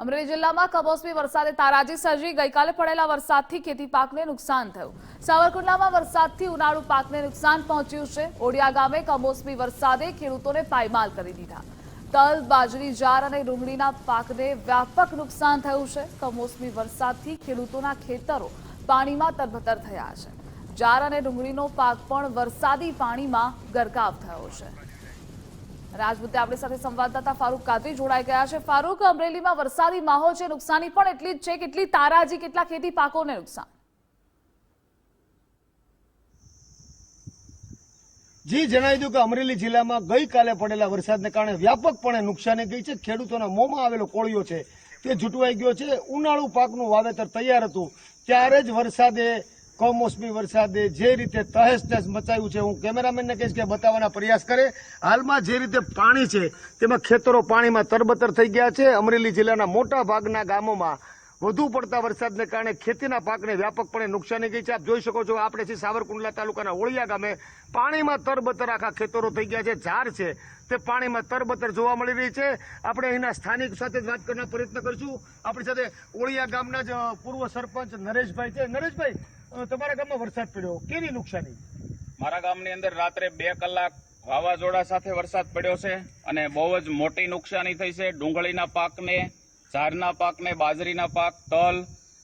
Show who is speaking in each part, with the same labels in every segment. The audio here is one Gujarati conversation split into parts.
Speaker 1: અમરેલી જિલ્લામાં કમોસમી વરસાદે તારાજી સર્જી, ગઈકાલે પડેલા વરસાદથી ખેતી પાકને નુકસાન થયું. સાવરકુંડલામાં વરસાદથી ઉનાળુ પાકને નુકસાન પહોંચ્યું છે. ઓડિયા ગામે કમોસમી વરસાદે ખેડૂતોને પાયમાલ કરી દીધા. તલ, બાજરી, જાર અને ડુંગળીના પાકને વ્યાપક નુકસાન થયું છે. કમોસમી વરસાદથી ખેડૂતોના ખેતરો પાણીમાં તરબતર થયા છે. જાર અને ડુંગળીનો પાક પણ વરસાદી પાણીમાં ગરકાવ થયો છે. મુદ્દે આપણી સાથે સંવાદદાતા ફારૂક કાદરી જોડાઈ ગયા છે. ફારૂક, અમરેલીમાં વરસાદી માહોલ છે, નુકસાની પણ એટલી જ છે. કેટલી તારાજી, કેટલા ખેતી પાકોને નુકસાન?
Speaker 2: જી, જણાવી દઉં કે અમરેલી જિલ્લામાં ગઈકાલે પડેલા વરસાદને કારણે વ્યાપકપણે નુકસાની ગઈ છે. ખેડૂતોના મોંમાં આવેલો કોળિયો છે તે જૂટવાઈ ગયો છે. ઉનાળુ પાકનું વાવેતર તૈયાર હતું. ત્યારે જ વરસાદે કમોસમી વરસાદે જે રીતે તહેસ તહેસ મચાવ્યું છે, હું કેમેરામેનને કહીશ કે બતાવવાના પ્રયાસ કરે. હાલમાં જે રીતે પાણી છે, તેમાં ખેતરો પાણીમાં તરબતર થઈ ગયા છે. અમરેલી જિલ્લાના મોટા ભાગના ગામોમાં વધુ પડતા વરસાદને કારણે ખેતીના પાકને વ્યાપકપણે નુકસાની ગઈ છે. આપ જોઈ શકો છો, આપણે છે સાવરકુંડલા તાલુકાના ઓળિયા ગામે પાણીમાં તરબતર આખા ખેતરો થઈ ગયા છે. ઝાર છે, તે પાણીમાં તરબતર જોવા મળી રહી છે. આપણે અહીંના સ્થાનિક સાથે વાત કરવાનો પ્રયત્ન કરીશું. આપણી સાથે ઓળિયા ગામના જ પૂર્વ સરપંચ નરેશભાઈ છે. નરેશભાઈ તમારા ગામમાં વરસાદ પડ્યો. કેવી નુકસાની?
Speaker 3: મારા ગામની અંદર રાત્રે બે કલાક વાવાઝોડા સાથે વરસાદ પડ્યો છે અને બહુ જ મોટી નુકસાની થઈ છે. ડુંગળીના પાકને, ઝાડના પાકને, બાજરીના પાક, તલ,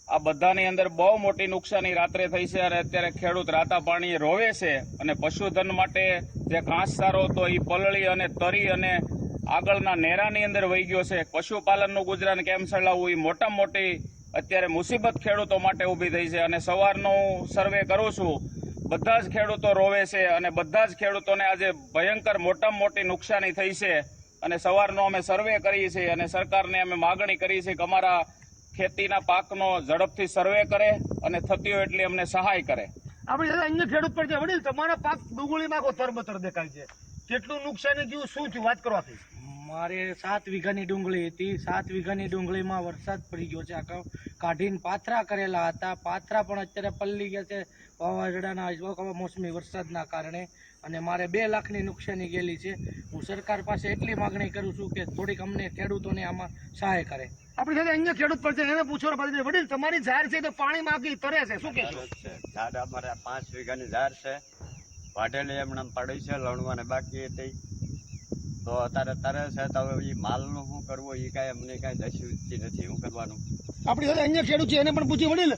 Speaker 3: આ બધાની અંદર બહુ મોટી નુકસાની રાત્રે થઈ છે અને અત્યારે ખેડૂત રાતા પાણી રોવે છે અને પશુધન માટે જે ઘાસચારો હતો એ પલળી અને તરી અને આગળના નેરાની અંદર વહી ગયો છે. પશુપાલનનું ગુજરાન કેમ ચલાવવું એ મોટા મોટી અત્યારે મુસીબત ખેડૂતો માટે ઊભી થઈ છે અને સવારનું સર્વે કરું છું. બધા જ ખેડૂતો રોવે છે અને બધા જ ખેડૂતોને આજે ભયંકર મોટામાં મોટી નુકસાની થઈ છે. અને સવારનો અમે સર્વે કરીએ છીએ અને સરકારને અમે માગણી કરીએ છીએ કે અમારા ખેતીના પાકનો ઝડપથી સર્વે કરે અને થતી હોય એટલી અમને સહાય કરે.
Speaker 2: આપણે સાથે અન્ય ખેડૂત પર છે તમારા પાક ડુંગળીમાં તરબતર દેખાય છે. કેટલું નુકસાની ગયું શું થયું? વાત કરવાથી.
Speaker 4: મારે સાત વીઘાની ડુંગળી હતી. સાત વીઘાની ડુંગળીમાં વરસાદ પડી ગયો છે. આખા કાઢીને પાથરા કરેલા હતા. પાથરા પણ અત્યારે પલ્લી ગયા છે. વાવાઝોડાના મોસમી વરસાદના કારણે અને મારે બે લાખની નુકસાની ગયેલી છે. હું સરકાર પાસે એટલી માગણી કરું છું કે થોડીક અમને ખેડૂતોને આમાં સહાય કરે.
Speaker 2: આપણે સાથે અહીંયા ખેડૂત પર છે. એને પ્રયત્ન વડીલ, તમારી ઝાડ છે તો પાણી માગી તરે છે. શું કહેશો?
Speaker 5: ઝાડ અમારે પાંચ વીઘાની ઝાડ છે. વાઢેલી એમણે પડી છે, લણવાને બાકી હતી. તો અત્યારે અત્યારે છે તો હવે એ માલનું શું કરવું એ કાંઈ અમને કાંઈ દસ્યુતિ નથી શું કરવાનું?
Speaker 2: આપણી સાથે અન્ય ખેડૂત છે એને પણ પૂછી વડીલ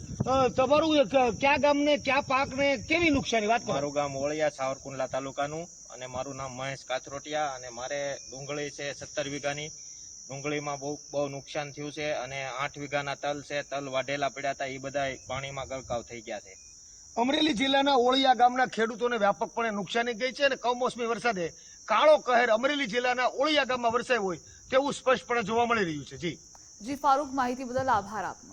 Speaker 2: તમારું ક્યાં ગામ ને ગામને કયા પાકને કેવી નુકસાની વાત
Speaker 6: મારું ગામ ઓળિયા સાવરકુંડલા તાલુકાનું અને મારું નામ મહેશ કાથરોટિયા અને મારે ડુંગળી છે સત્તર વીઘાની. ડુંગળીમાં બહુ બહુ નુકસાન થયું છે અને આઠ વીઘાના તલ છે તલ વાઢેલા પડ્યા હતા એ બધા પાણીમાં ગરકાવ થઈ ગયા છે.
Speaker 2: અમરેલી જિલ્લાના ઓળિયા ગામના ખેડૂતોને વ્યાપકપણે નુકસાની ગઈ છે અને કમોસમી વરસાદે કાળો કહેર અમરેલી જિલ્લાના ઓળિયા ગામમાં વરસાય હોય તેવું સ્પષ્ટપણે જોવા મળી રહ્યું છે. જી.
Speaker 1: જી, ફારૂક, માહિતી બદલ આભાર આપનો.